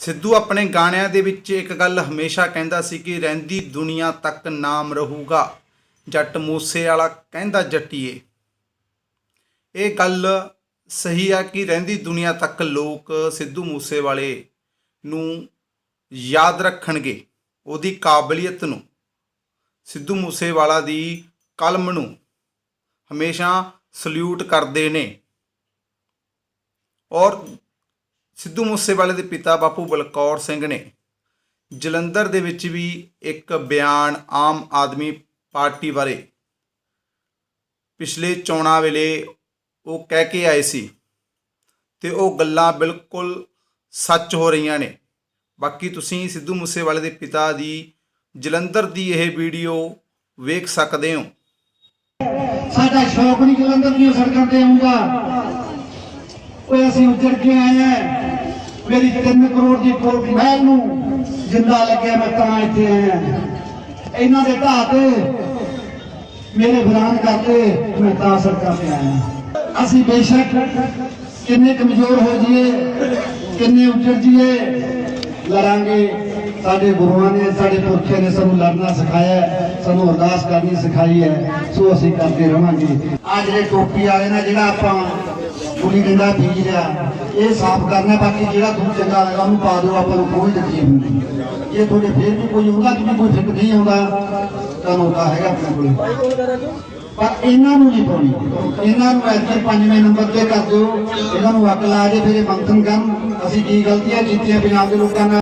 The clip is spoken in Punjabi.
ਸਿੱਧੂ ਆਪਣੇ ਗਾਣਿਆਂ ਦੇ ਵਿੱਚ ਇੱਕ ਗੱਲ ਹਮੇਸ਼ਾ ਕਹਿੰਦਾ ਸੀ ਕਿ ਰਹਿੰਦੀ ਦੁਨੀਆ ਤੱਕ ਨਾਮ ਰਹੂਗਾ, ਜੱਟ ਮੂਸੇ ਵਾਲਾ ਕਹਿੰਦਾ ਜੱਟੀਏ। ਇਹ ਗੱਲ ਸਹੀ ਆ ਕਿ ਰਹਿੰਦੀ ਦੁਨੀਆ ਤੱਕ ਲੋਕ ਸਿੱਧੂ ਮੂਸੇ ਵਾਲੇ ਨੂੰ ਯਾਦ ਰੱਖਣਗੇ, ਉਹਦੀ ਕਾਬਲੀਅਤ ਨੂੰ, ਸਿੱਧੂ ਮੂਸੇਵਾਲਾ ਦੀ ਕਲਮ ਨੂੰ ਹਮੇਸ਼ਾ ਸਲੂਟ ਕਰਦੇ ਨੇ। ਔਰ ਸਿੱਧੂ ਮੂਸੇਵਾਲੇ ਦੇ ਪਿਤਾ ਬਾਪੂ ਬਲਕੌਰ ਸਿੰਘ ਨੇ ਜਲੰਧਰ ਦੇ ਵਿੱਚ ਵੀ ਇੱਕ ਬਿਆਨ ਆਮ ਆਦਮੀ ਪਾਰਟੀ ਬਾਰੇ ਪਿਛਲੇ ਚੋਣਾਂ ਵੇਲੇ ਉਹ ਕਹਿ ਕੇ ਆਏ ਸੀ ਤੇ ਉਹ ਗੱਲਾਂ ਬਿਲਕੁਲ ਸੱਚ ਹੋ ਰਹੀਆਂ ਨੇ। ਬਾਕੀ ਤੁਸੀਂ ਸਿੱਧੂ ਮੂਸੇਵਾਲੇ ਦੇ ਪਿਤਾ ਦੀ ਜਲੰਧਰ ਦੀ ਇਹ ਵੀਡੀਓ ਵੇਖ ਸਕਦੇ ਹੋ। ਸਾਡਾ ਸ਼ੌਕ ਨਹੀਂ ਜਲੰਧਰ ਦੀਆਂ ਸੜਕਾਂ ਤੇ ਆਉਂਦਾ ਓਏ ਅਸੀਂ ਉੱਜੜ ਕੇ ਆਏ ਆ। ਮੇਰੀ 3 ਕਰੋੜ ਦੀ ਮਹਿਲ ਨੂੰ ਜਿੰਦਾ ਲੱਗਿਆ ਮੈਂ ਤਾਂ ਇੱਥੇ ਆਇਆ। ਇਹਨਾਂ ਦੇ ਢਾਹ ਤੇ ਮੇਰੇ ਬਰਾਨ ਕਰਦੇ ਮੈਂ ਤਾਂ ਸੜਕਾਂ ਤੇ ਆਇਆ। ਅਸੀਂ ਬੇਸ਼ੱਕ ਕਿੰਨੇ ਕਮਜ਼ੋਰ ਹੋ ਜਾਈਏ, ਕਿੰਨੇ ਉੱਜੜ ਜਾਈਏ, ਲੜਾਂਗੇ। ਸਾਡੇ ਗੁਰੂਆਂ ਨੇ, ਸਾਡੇ ਪੁਰਖਿਆਂ ਨੇ ਸਾਨੂੰ ਲੜਨਾ ਸਿਖਾਇਆ ਸਾਨੂੰ ਅਰਦਾਸ ਕਰਨੀ ਸਿਖਾਈ ਹੈ। ਸੋ ਅਸੀਂ ਕਰਦੇ ਰਵਾਂਗੇ। ਆ ਜਿਹੜੇ ਟੋਪੀ ਵਾਲੇ ਨਾ, ਜਿਹੜਾ ਆਪਾਂ ਕੁੜੀ ਡੰਡਾ ਬੀਜ ਰਿਹਾ ਇਹ ਸਾਫ਼ ਕਰਨਾ, ਬਾਕੀ ਜਿਹੜਾ ਤੁਹਾਨੂੰ ਚੰਗਾ ਲੱਗਾ ਉਹਨੂੰ ਪਾ ਦਿਓ, ਆਪਾਂ ਨੂੰ ਕੋਈ ਤਕਲੀਫ ਨਹੀਂ ਜੇ ਤੁਹਾਡੇ ਫੇਰ ਵੀ ਕੋਈ ਹੁੰਦਾ ਕਿ ਕੋਈ ਫਿੱਕ ਨਹੀਂ ਆਉਂਦਾ ਤੁਹਾਨੂੰ ਤਾਂ ਹੈਗਾ ਆਪਣੇ ਕੋਲ। ਪਰ ਇਹਨਾਂ ਨੂੰ ਨਹੀਂ ਪਾਉਣੀ। ਇਹਨਾਂ ਨੂੰ ਇੱਥੇ ਪੰਜਵੇਂ ਨੰਬਰ ਤੇ ਕਰ ਦਿਓ। ਇਹਨਾਂ ਨੂੰ ਅੱਗ ਲਾ ਦੇ ਫਿਰ ਇਹ ਮੰਥਨ ਕਰਨ। ਅਸੀਂ ਕੀ ਗਲਤੀਆਂ ਕੀਤੀਆਂ ਪੰਜਾਬ ਦੇ ਲੋਕਾਂ ਨਾਲ?